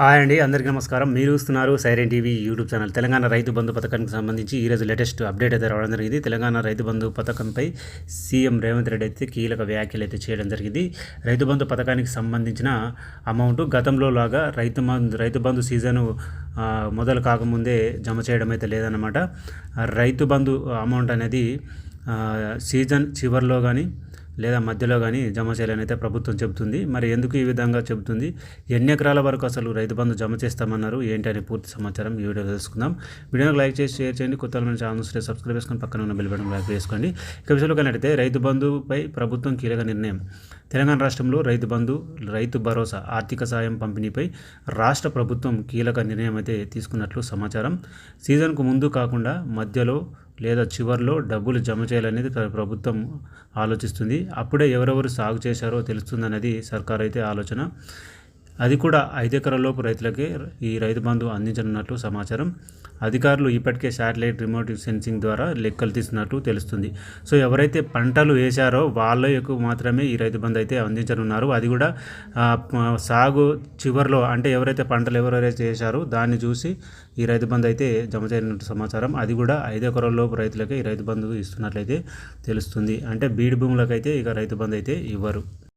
Hi అండి అందరికీ నమస్కారం. మీరు చూస్తున్నారు siren TV YouTube channel. Telangana Rythu Bandhu పథకానికి సంబంధించి ఈరోజు లేటెస్ట్ అప్డేట్ అయితే రావడం జరిగింది. తెలంగాణ రైతు బంధు పథకంపై సీఎం రేవంత్ రెడ్డి అయితే కీలక వ్యాఖ్యలు అయితే చేయడం జరిగింది. రైతు బంధు పథకానికి సంబంధించిన అమౌంట్ గతంలో లాగా రైతు బంధు రైతు బంధు సీజను మొదలు కాకముందే జమ చేయడం అయితే లేదన్నమాట. రైతు బంధు అమౌంట్ అనేది సీజన్ చివరిలో కానీ లేదా మధ్యలో కానీ జమ చేయాలని అయితే ప్రభుత్వం చెబుతుంది. మరి ఎందుకు ఈ విధంగా చెబుతుంది? ఎన్ని ఎకరాల వరకు అసలు రైతు బంధు జమ చేస్తామన్నారు? ఏంటి అని పూర్తి సమాచారం ఈ వీడియో తెలుసుకుందాం. వీడియోకి లైక్ చేసి షేర్ చేయండి. కొత్త మన ఛానల్ సబ్స్క్రైబ్ చేసుకొని పక్కన ఉన్న బెల్ బటన్ లైక్ చేసుకోండి. ఇక విషయంలో కనైతే రైతు బంధుపై ప్రభుత్వం కీలక నిర్ణయం. తెలంగాణ రాష్ట్రంలో రైతు బంధు రైతు భరోసా ఆర్థిక సాయం పంపిణీపై రాష్ట్ర ప్రభుత్వం కీలక నిర్ణయం అయితే తీసుకున్నట్లు సమాచారం. సీజన్కు ముందు కాకుండా మధ్యలో లేదా చివర్లో డబ్బులు జమ చేయాలనేది ప్రభుత్వం ఆలోచిస్తుంది. అప్పుడే ఎవరెవరు సాగు చేశారో తెలుస్తుందన్నది సర్కార్ అయితే ఆలోచన. అది కూడా ఐదు ఎకరాలలోపు రైతులకే ఈ రైతు బంధు అందించనున్నట్లు సమాచారం. అధికారులు ఇప్పటికే శాటిలైట్ రిమోట్ సెన్సింగ్ ద్వారా లెక్కలు తీస్తున్నట్టు తెలుస్తుంది. సో ఎవరైతే పంటలు వేశారో వాళ్ళ యొక్క మాత్రమే ఈ రైతు బంధు అయితే అందించనున్నారు. అది కూడా సాగు చివరిలో అంటే ఎవరైతే పంటలు ఎవరైతే చేశారో దాన్ని చూసి ఈ రైతు బంధు అయితే జమ చేయనట్టు సమాచారం. అది కూడా ఐదు ఎకరాలలోపు రైతులకే ఈ రైతు బంధు ఇస్తున్నట్లయితే తెలుస్తుంది. అంటే బీడు భూములకైతే ఇక రైతు బంధు అయితే ఇవ్వరు.